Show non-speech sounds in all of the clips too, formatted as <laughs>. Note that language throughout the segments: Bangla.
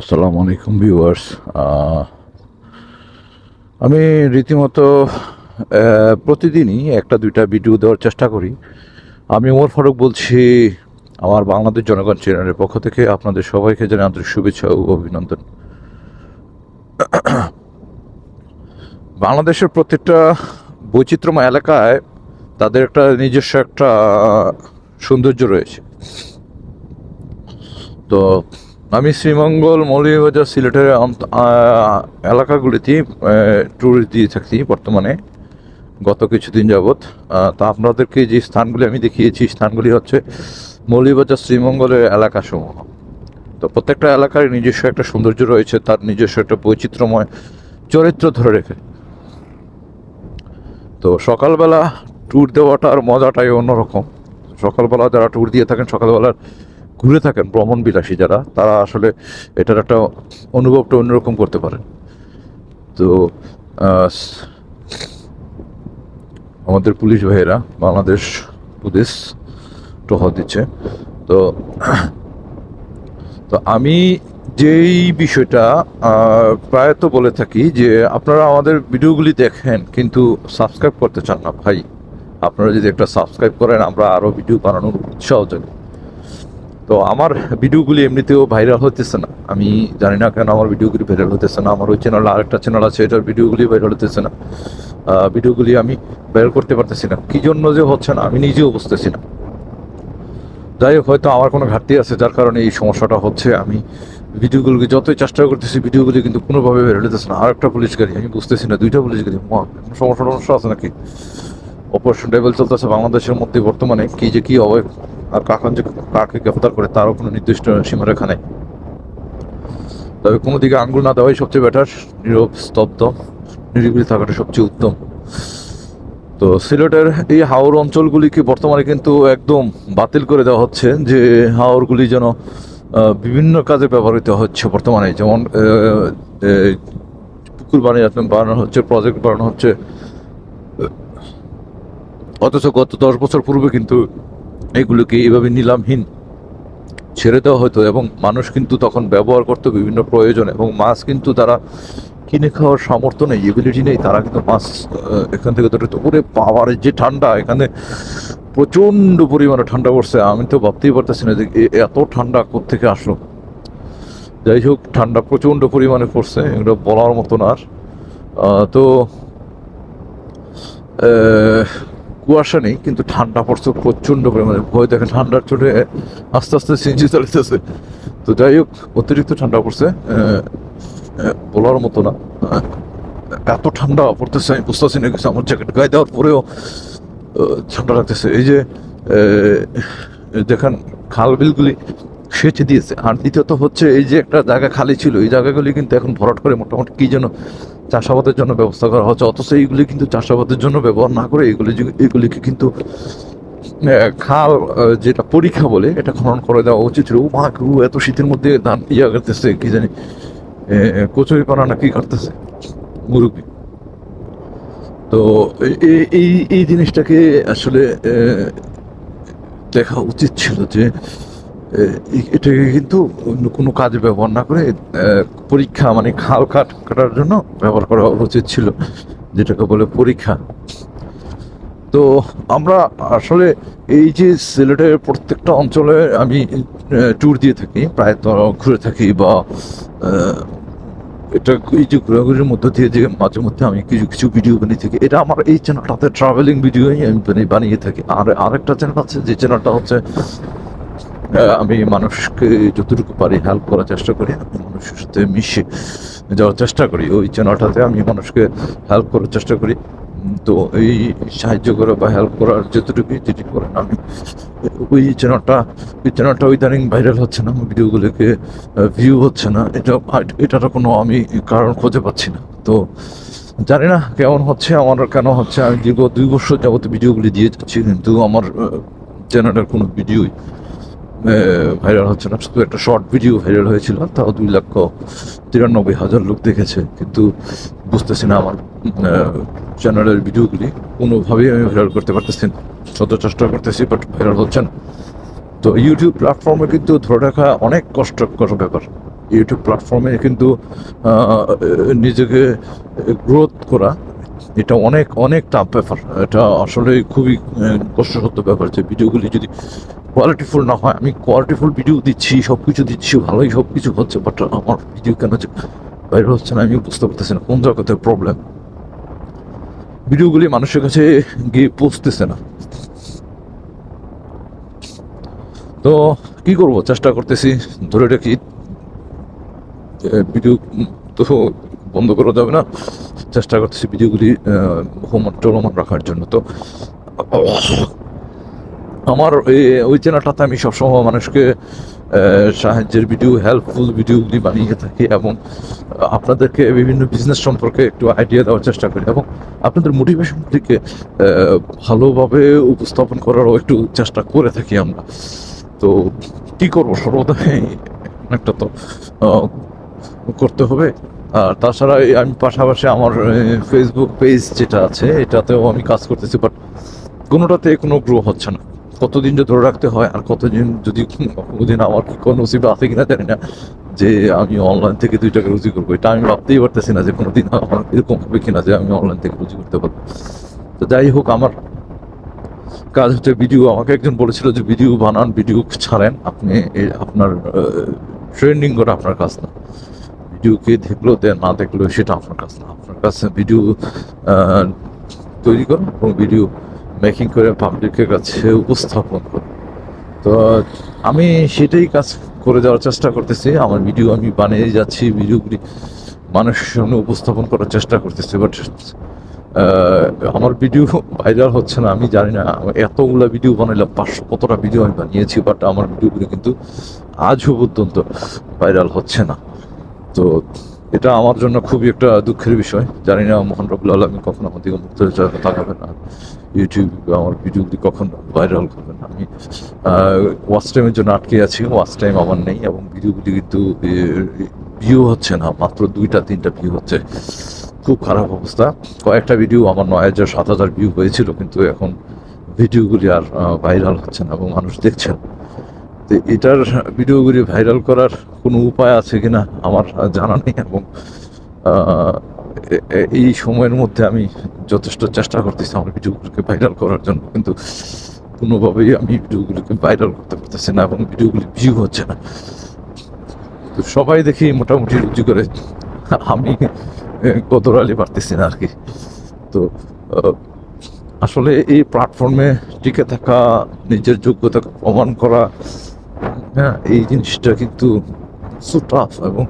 আসসালামু আলাইকুম ভিউয়ার্স আমি রীতিমতো প্রতিদিনই একটা দুইটা ভিডিও দেওয়ার চেষ্টা করি। আমি ওমর ফারুক বলছি, আমার বাংলাদেশ জনগণ চ্যানেলের পক্ষ থেকে আপনাদের সবাইকে জানাই আন্তরিক শুভেচ্ছা ও অভিনন্দন। বাংলাদেশের প্রত্যেকটা বৈচিত্র্যময় এলাকায় তাদের একটা নিজস্ব একটা সৌন্দর্য রয়েছে। তো আমি শ্রীমঙ্গল মৌলভীবাজার সিলেটের এলাকাগুলিতে ট্যুর দিয়ে থাকি বর্তমানে, গত কিছুদিন যাবৎ। তা আপনাদেরকে যে স্থানগুলি আমি দেখিয়েছি, স্থানগুলি হচ্ছে মৌলভীবাজার শ্রীমঙ্গলের এলাকাসমূহ। তো প্রত্যেকটা এলাকার নিজস্ব একটা সৌন্দর্য রয়েছে, তার নিজস্ব একটা বৈচিত্র্যময় চরিত্র ধরে রেখে। তো সকালবেলা ট্যুর দেওয়াটার মজাটাই অন্যরকম। সকালবেলা যারা ট্যুর দিয়ে থাকেন, সকালবেলার ঘুরে থাকেন ভ্রমণ বিলাসী যারা তারা আসলে এটার একটা অনুভবটা অন্যরকম করতে পারেন। তো আমাদের পুলিশ ভাইয়েরা বাংলাদেশ পুলিশ টহল দিচ্ছে। তো তো আমি যেই বিষয়টা আহ, প্রায়ত বলে থাকি যে আপনারা আমাদের ভিডিওগুলি দেখেন কিন্তু সাবস্ক্রাইব করতে চান না ভাই। আপনারা যদি একটা সাবস্ক্রাইব করেন আমরা আরও ভিডিও বানানোর উৎসাহ জানি তো আমার ভিডিওগুলি এমনিতেও ভাইরাল হতেছে না। আমি জানি না কেন আমার ভিডিওগুলি ভাইরাল হতেছে না। আমার ওই চ্যানেল আরেকটা চ্যানেল আছে, এটার ভিডিওগুলি ভাইরাল হতেছে না। ভিডিওগুলি আমি ভাইরাল করতে পারতেছি না। কী জন্য যে হচ্ছে না, আমি নিজেও বুঝতেছি না। যাই হোক, হয়তো আমার কোনো ঘাটতি আছে, যার কারণে এই সমস্যাটা হচ্ছে। আমি ভিডিওগুলোকে যতই চেষ্টা করতেছি, ভিডিওগুলি কিন্তু কোনোভাবে বের হতেছে না। আর একটা পুলিশ গাড়ি, আমি বুঝতেছি না, দুইটা পুলিশ গাড়ি। সমস্যা টমস্যা আছে নাকি? অপারেশন লেভেল চলতেছে বাংলাদেশের মধ্যে বর্তমানে। কী যে কী হবে আর কাখন যে কাকে গ্রেফতার করে তারও কোনো নির্দিষ্ট সীমারেখা নেই। তবে কোনো দিকে আঙ্গুল না দেওয়াই সবচেয়ে বেটার নীরব, স্তব্ধ, নিরিবিলি থাকাটা সবচেয়ে উত্তম। তো সিলেটের এই হাওর অঞ্চলগুলিকে বর্তমানে কিন্তু একদম বাতিল করে দেওয়া হচ্ছে যে হাওরগুলি যেন বিভিন্ন কাজে ব্যবহৃত হচ্ছে বর্তমানে। যেমন পুকুর বানিয়ে বানানো হচ্ছে প্রজেক্ট বানানো হচ্ছে। অথচ গত দশ বছর পূর্বে কিন্তু এগুলোকে এভাবে নিলামহীন ছেড়ে দেওয়া হতো এবং মানুষ কিন্তু তখন ব্যবহার করতো বিভিন্ন প্রয়োজন এবং মাছ কিন্তু তারা কিনে খাওয়ার সামর্থ্য নেই, এবিলিটি নেই। তারা কিন্তু মাছ এখান থেকে ধরে তো ওরে পাওয়ারের যে ঠান্ডা, এখানে প্রচণ্ড পরিমাণে ঠান্ডা পড়ছে। আমি তো ভাবতেই পারতেছি না যে এত ঠান্ডা কোত্থেকে আসলো। যাই হোক, ঠান্ডা প্রচণ্ড পরিমাণে পড়ছে, এগুলো বলার মতন আর। তো কুয়াশা নেই, কিন্তু ঠান্ডা পড়ছে প্রচণ্ড পরিমাণে। ভয় দেখেন, ঠান্ডার চোটে আস্তে আস্তে সিঞ্জি চালিতেছে। তো যাই হোক, অতিরিক্ত ঠান্ডা পড়ছে। বলার মতো না। এত ঠান্ডা পড়তেছে, আমি বুঝতেছি না কিছু। আমার জ্যাকেট গায়ে দেওয়ার পরেও ঠান্ডা লাগতেছে। এই যে দেখেন, খাল বিলগুলি সেচে দিয়েছে। আর দ্বিতীয়ত হচ্ছে এই যে একটা জায়গা খালি ছিল, এই জায়গাগুলি কিন্তু এখন ভরাট করে মোটামুটি কি যেন চাষাবাদের জন্য ব্যবস্থা করা হচ্ছে, অথচ এইগুলি কিন্তু চাষাবাদের জন্য ব্যবহার না করে এগুলি যে- এগুলিকে কিন্তু খাল যেটা পরীক্ষা বলে, এটা খনন করে দেওয়া উচিত ছিল। মা গরু এত শীতের মধ্যে ধান ইয়া করতেছে কি জানি কচুরি পানা না কি করতেছে মুরব্বী তো এই এই জিনিসটাকে আসলে দেখা উচিত ছিল যে এটাকে কিন্তু অন্য কোনো কাজে ব্যবহার না করে পরীক্ষা মানে খাল কাট, কাটার জন্য ব্যবহার করা উচিত ছিল, যেটাকে বলে পরীক্ষা। তো আমরা আসলে এই যে সিলেটের প্রত্যেকটা অঞ্চলে আমি ট্যুর দিয়ে থাকি, প্রায় তো ঘুরে থাকি বা এটা এই যে ঘোরাঘুরির মধ্য দিয়ে যে মাঝে মধ্যে আমি কিছু কিছু ভিডিও বানিয়ে থাকি, এটা আমার এই চ্যানেলটাতে ট্রাভেলিং ভিডিওই আমি বানিয়ে- থাকি। আর আরেকটা চ্যানেল আছে, যে চ্যানেলটা হচ্ছে আমি মানুষকে যতটুকু পারি হেল্প করার চেষ্টা করি মানুষের সাথে মিশে যাওয়ার চেষ্টা করি। ওই চ্যানেলটাতে আমি মানুষকে হেল্প করার চেষ্টা করি। তো এই সাহায্য করা বা হেল্প করার যতটুকু যেটি করেন আমি, ওই চ্যানেলটা ওই চ্যানেলটা ওই ইদানিং ভাইরাল হচ্ছে না, ভিডিওগুলোকে ভিউ হচ্ছে না। এটা, এটার কোনো আমি কারণ খুঁজে পাচ্ছি না। তো জানি না কেমন হচ্ছে, আমার কেন হচ্ছে, আমি দীর্ঘ দুই বছর যাবত ভিডিওগুলি দিয়ে যাচ্ছি, কিন্তু আমার চ্যানেলের কোনো ভিডিওই ভাইরাল হচ্ছে না। শুধু একটা শর্ট ভিডিও ভাইরাল হয়েছিল, তাও দুই লক্ষ তিরানব্বই হাজার লোক দেখেছে। কিন্তু বুঝতেছি না আমার চ্যানেলের ভিডিওগুলি কোনোভাবেই আমি ভাইরাল করতে পারতেছি না। শত চেষ্টা করতেছি বাট ভাইরাল হচ্ছে না। তো ইউটিউব প্ল্যাটফর্মে কিন্তু ধরে রাখা অনেক কষ্টকর ব্যাপার। ইউটিউব প্ল্যাটফর্মে কিন্তু নিজেকে গ্রোথ করা, এটা অনেক অনেক টাফ ব্যাপার। এটা আসলে খুবই কষ্টসাধ্য ব্যাপার যে ভিডিওগুলি যদি কোয়ালিটিফুল না হয়, আমি কোয়ালিটিফুল ভিডিও দিচ্ছি সব কিছু দিচ্ছি, ভালোই সব কিছু হচ্ছে বাট আমার ভিডিও কেন যে বাইরে হচ্ছে না, আমি বুঝতে পারতেছি না, কোন জায়গাতে প্রবলেম ভিডিওগুলি মানুষের কাছে গিয়ে পৌঁছতেছে না। তো কি করব? চেষ্টা করতেছি, ধরে রাখি ভিডিও তো বন্ধ করা যাবে না। চেষ্টা করতেছি ভিডিওগুলি হোমন চলমান রাখার জন্য। তো আমার ওই চ্যানেলটাতে আমি সবসময় মানুষকে সাহায্যের ভিডিও হেল্পফুল ভিডিওগুলি বানিয়ে থাকি এবং আপনাদেরকে বিভিন্ন বিজনেস সম্পর্কে একটু আইডিয়া দেওয়ার চেষ্টা করি এবং আপনাদের মোটিভেশনগুলিকে ভালোভাবে উপস্থাপন করারও একটু চেষ্টা করে থাকি আমরা। তো কি করব? সর্বদাই একটা তো করতে হবে। আর তাছাড়া আমি পাশাপাশি আমার ফেসবুক পেজ যেটা আছে, এটাতেও আমি কাজ করতেছি বাট কোনোটাতে কোনো গ্রো হচ্ছে না। কতদিন যে ধরে রাখতে হয় আর কতদিন যদি কোনোদিন আমার কি কোনো নসিবে আছে কিনা জানি না, যে আমি অনলাইন থেকে দুই টাকা রুজি করব। এটা আমি ভাবতেই পারতেছি না যে কোনোদিন আমার এরকম হবে কিনা যে আমি অনলাইন থেকে রুজি করতে পারব। তো যাই হোক, আমার কাজ হচ্ছে ভিডিও আমাকে একজন বলেছিল যে ভিডিও বানান ভিডিও ছাড়েন। আপনি আপনার ট্রেন্ডিং করা আপনার কাজ না। ভিডিওকে দেখল না দেখল, সেটা আপনার কাজ না। আপনার কাছে ভিডিও তৈরি করো এবং ভিডিও মেকিং করে পাবলিকের কাছে উপস্থাপন করি। তো আমি সেটাই কাজ করে যাওয়ার চেষ্টা করতেছি। আমার ভিডিও আমি বানিয়ে যাচ্ছি, ভিডিওগুলি মানুষের সামনে উপস্থাপন করার চেষ্টা করতেছি। বাট আমার ভিডিও ভাইরাল হচ্ছে না, আমি জানি না। এতগুলো ভিডিও বানাইলাম পাঁচশো কতটা ভিডিও আমি বানিয়েছি বাট আমার ভিডিওগুলি কিন্তু আজও পর্যন্ত ভাইরাল হচ্ছে না। তো এটা আমার জন্য খুবই একটা দুঃখের বিষয়। জানি না মোহন রবুল আলমী কখন আমার দিকে মুক্ত তাকাবেন না। ইউটিউব আমার ভিডিওগুলি কখন ভাইরাল করবে না আমি ওয়াচ টাইমের জন্য আটকে আছি। ওয়াচ টাইম আমার নেই এবং ভিডিওগুলি কিন্তু ভিউ হচ্ছে না। মাত্র দুইটা, তিনটা ভিউ হচ্ছে। খুব খারাপ অবস্থা। কয়েকটা ভিডিও আমার নয় হাজার, সাত হাজার ভিউ হয়েছিল, কিন্তু এখন ভিডিওগুলি আর ভাইরাল হচ্ছে না এবং মানুষ দেখছেন। তো এটার ভিডিওগুলি ভাইরাল করার কোনো উপায় আছে কিনা আমার জানা নেই এবং এই সময়ের মধ্যে আমি যথেষ্ট চেষ্টা করতেছি আমার ভিডিওগুলোকে ভাইরাল করার জন্য, কিন্তু কোনোভাবেই আমি ভিডিওগুলোকে ভাইরাল করতে পারতেছি না এবং ভিডিওগুলি ভিউ হচ্ছে না। তো সবাই দেখি মোটামুটি রুচি করে, আমি কতরালি পারতেছি না আর কি তো আসলে এই প্ল্যাটফর্মে টিকে থাকা, নিজের যোগ্যতা প্রমাণ করা হ্যাঁ এই জিনিসটা কিন্তু টাফ এবং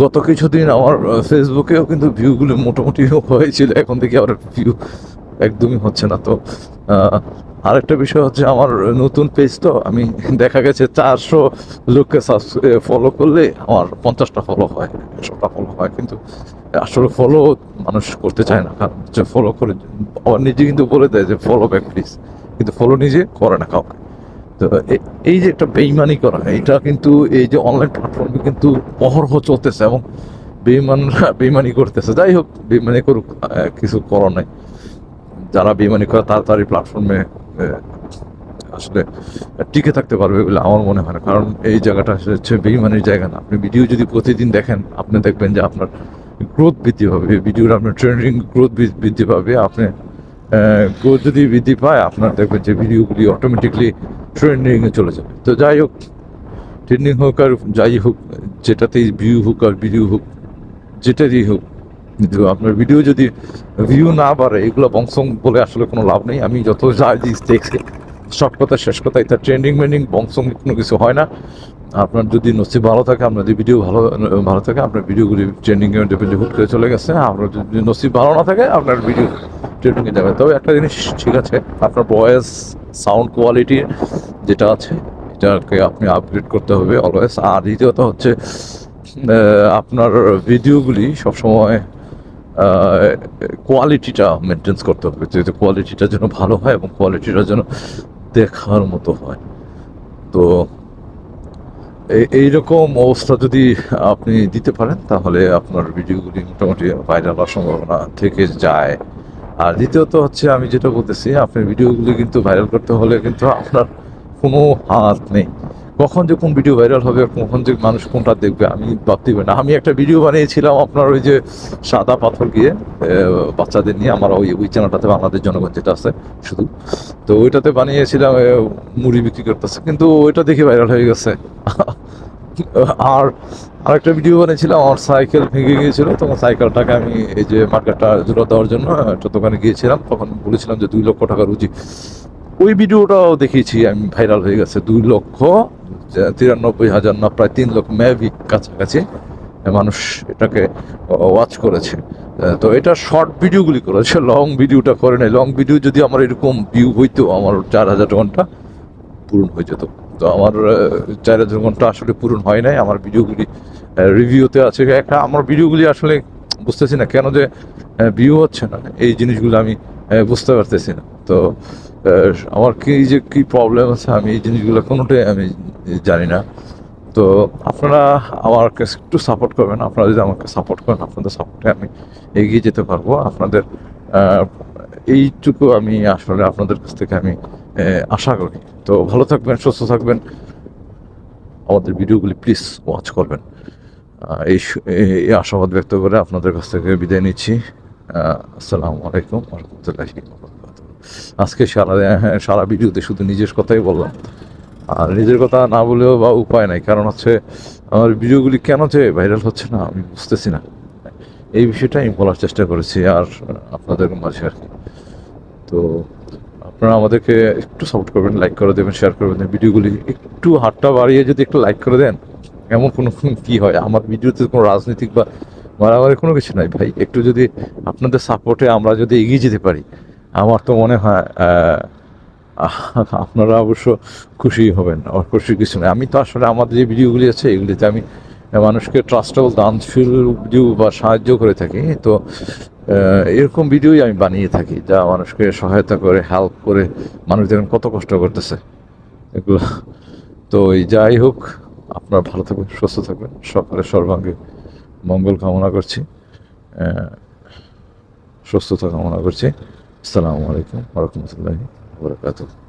গত কিছুদিন আমার ফেসবুকেও কিন্তু ভিউগুলো মোটামুটি হয়েছিল, এখন থেকে আবার ভিউ একদমই হচ্ছে না। তো আরেকটা বিষয় হচ্ছে আমার নতুন পেজ তো, আমি দেখা গেছে চারশো লোককে ফলো করলে আমার পঞ্চাশটা ফলো হয়, একশোটা ফলো হয়, কিন্তু আসলে ফলো মানুষ করতে চায় না, কারণ হচ্ছে ফলো করে, আবার নিজে কিন্তু বলে দেয় যে ফলো ব্যাক প্লিজ কিন্তু ফলো নিজে করে না কাউকে। তো এই যে একটা বেইমানি করা, এটা কিন্তু এই যে অনলাইন প্ল্যাটফর্মে কিন্তু অহরহ চলতেছে এবং বেইমানরা <laughs> বেইমানি করতেছে। যাই হোক, বেইমানি করুক কিছু করার নাই। যারা বেইমানি করে তাড়াতাড়ি প্ল্যাটফর্মে আসলে টিকে থাকতে পারবে বলে আমার মনে হয় না। কারণ এই জায়গাটা হচ্ছে বেইমানির জায়গা না। আপনি ভিডিও যদি প্রতিদিন দেখেন, আপনি দেখবেন যে আপনার গ্রোথ বৃদ্ধি পাবে। ভিডিওর আপনার ট্রেন্ডিং গ্রোথ বৃদ্ধি পাবে। আপনি গ্রোথ যদি বৃদ্ধি পায়, আপনার দেখবেন যে ভিডিওগুলি অটোমেটিকলি ট্রেন্ডিংয়ে চলে যাবে। তো যাই হোক ট্রেন্ডিং হোক আর যাই হোক, যেটাতেই ভিউ হোক আর ভিডিও হোক যেটাতেই হোক, কিন্তু আপনার ভিডিও যদি ভিউ না বাড়ে, এগুলো বংশং বলে আসলে কোনো লাভ নেই। আমি যত যা দেখছি সব কথা শেষ কথা এটা ট্রেন্ডিং মেন্ডিং বংশং কোনো কিছু হয় না। আপনার যদি নসিব ভালো থাকে, আপনার যদি ভিডিও ভালো ভালো থাকে, আপনার ভিডিওগুলি ট্রেন্ডিং এ ডেভেলি হুট করে চলে গেছে। আপনার যদি নসিব ভালো না থাকে, আপনার ভিডিও ট্রেন্ডিংয়ে যাবে। তবে একটা জিনিস ঠিক আছে, আপনার ভয়েস সাউন্ড কোয়ালিটি যেটা আছে, এটাকে আপনি আপগ্রেড করতে হবে অলওয়েজ আর দ্বিতীয়ত হচ্ছে আপনার ভিডিওগুলি সবসময় কোয়ালিটিটা মেনটেন্স করতে হবে। যাতে কোয়ালিটিটা যেন ভালো হয় এবং কোয়ালিটিটা যেন দেখার মতো হয়। তো এই- এইরকম অবস্থা যদি আপনি দিতে পারেন, তাহলে আপনার ভিডিওগুলি মোটামুটি ভাইরাল হওয়ার সম্ভাবনা থেকে যায়। আর দ্বিতীয়ত হচ্ছে, আমি যেটা বলতেছি, আপনার ভিডিওগুলি কিন্তু ভাইরাল করতে হলে কিন্তু আপনার কোনো হাত নেই। কখন যে কোন ভিডিও ভাইরাল হবে, কখন যে মানুষ কোনটা দেখবে, আমি ভাবতেই পারি না। আমি একটা ভিডিও বানিয়েছিলাম আপনার ওই যে সাদা পাথর গিয়ে বাচ্চাদের নিয়ে, আমার ওই ওই চ্যানেলটাতে বাংলাদেশ জনগণ যেটা আছে, শুধু। তো ওইটাতে বানিয়েছিলাম মুড়ি বিক্রি করতেছে, কিন্তু ওইটা দেখে ভাইরাল হয়ে গেছে। আর আরেকটা ভিডিও বানিয়েছিলাম, আমার সাইকেল ভেঙে গিয়েছিল, তখন সাইকেলটাকে আমি এই যে মার্কেটটা জোড়া দেওয়ার জন্য একটা দোকানে গিয়েছিলাম, তখন বলেছিলাম যে দুই লক্ষ টাকা রুজি। ওই ভিডিওটাও দেখিয়েছি, আমি ভাইরাল হয়ে গেছে, দুই লক্ষ তিরানব্বই হাজার না, প্রায় তিন লক্ষ মেবি কাছাকাছি মানুষ এটাকে ওয়াচ করেছে। তো এটা শর্ট ভিডিওগুলি করেছে লং ভিডিওটা করে নাই লং ভিডিও যদি আমার এরকম ভিউ হইতো, আমার চার হাজার ঘণ্টা পূরণ হয়ে যেত। তো আমার চার হাজার ঘণ্টা আসলে পূরণ হয় নাই। আমার ভিডিওগুলি রিভিউতে আছে। একটা, আমার ভিডিওগুলি আসলে বুঝতেছি না কেন যে ভিউ হচ্ছে না। এই জিনিসগুলো আমি বুঝতে পারতেছি না। তো আমার কি যে কি প্রবলেম আছে, আমি এই জিনিসগুলো কোনোটাই আমি জানি না। তো, আপনারা আমাকে একটু সাপোর্ট করবেন। আপনারা যদি আমাকে সাপোর্ট করেন, আপনাদের সাপোর্টে আমি এগিয়ে যেতে পারব। আপনাদের এইটুকু আমি আসলে আপনাদের কাছ থেকে আমি আশা করি। তো, ভালো থাকবেন, সুস্থ থাকবেন। আমাদের ভিডিওগুলি প্লিজ ওয়াচ করবেন। এই আশাবাদ ব্যক্ত করে আপনাদের কাছ থেকে বিদায় নিচ্ছি। আসসালামু আলাইকুম আজকে সারা সারা ভিডিওতে শুধু নিজের কথাই বললাম। আর নিজের কথা না বলেও বা উপায় নাই, কারণ হচ্ছে আমার ভিডিওগুলি কেন যে ভাইরাল হচ্ছে না, আমি বুঝতেছি না। এই বিষয়টা আমি বলার চেষ্টা করেছি আর আপনাদের মাঝে আর কি। তো আপনারা আমাদেরকে একটু সাপোর্ট করবেন লাইক করে দেবেন শেয়ার করে দেবেন। ভিডিওগুলি একটু হাতটা বাড়িয়ে যদি একটু লাইক করে দেন, এমন কোনো কি হয়? আমার ভিডিওতে কোনো রাজনৈতিক বা মারামারি কোনো কিছু নাই ভাই। একটু যদি আপনাদের সাপোর্টে আমরা যদি এগিয়ে যেতে পারি, আমার তো মনে হয় <laughs> আপনারা অবশ্য খুশি হবেন আর খুশি কিছু নয় আমি তো আসলে আমাদের যে ভিডিওগুলি আছে, এগুলিতে আমি মানুষকে ট্রাস্টেবল দানশীল ভিডিও বা সাহায্য করে থাকি। তো এরকম ভিডিওই আমি বানিয়ে থাকি, যা মানুষকে সহায়তা করে হেল্প করে মানুষ দেখেন কত কষ্ট করতেছে। এগুলো, তো যাই হোক, আপনারা ভালো থাকবেন, সুস্থ থাকবেন, সকালে সর্বাঙ্গে মঙ্গল কামনা করছি সুস্থতা কামনা করছি। আসসালামু আলাইকুম রহমতুল্লাহি বরকাতুহ।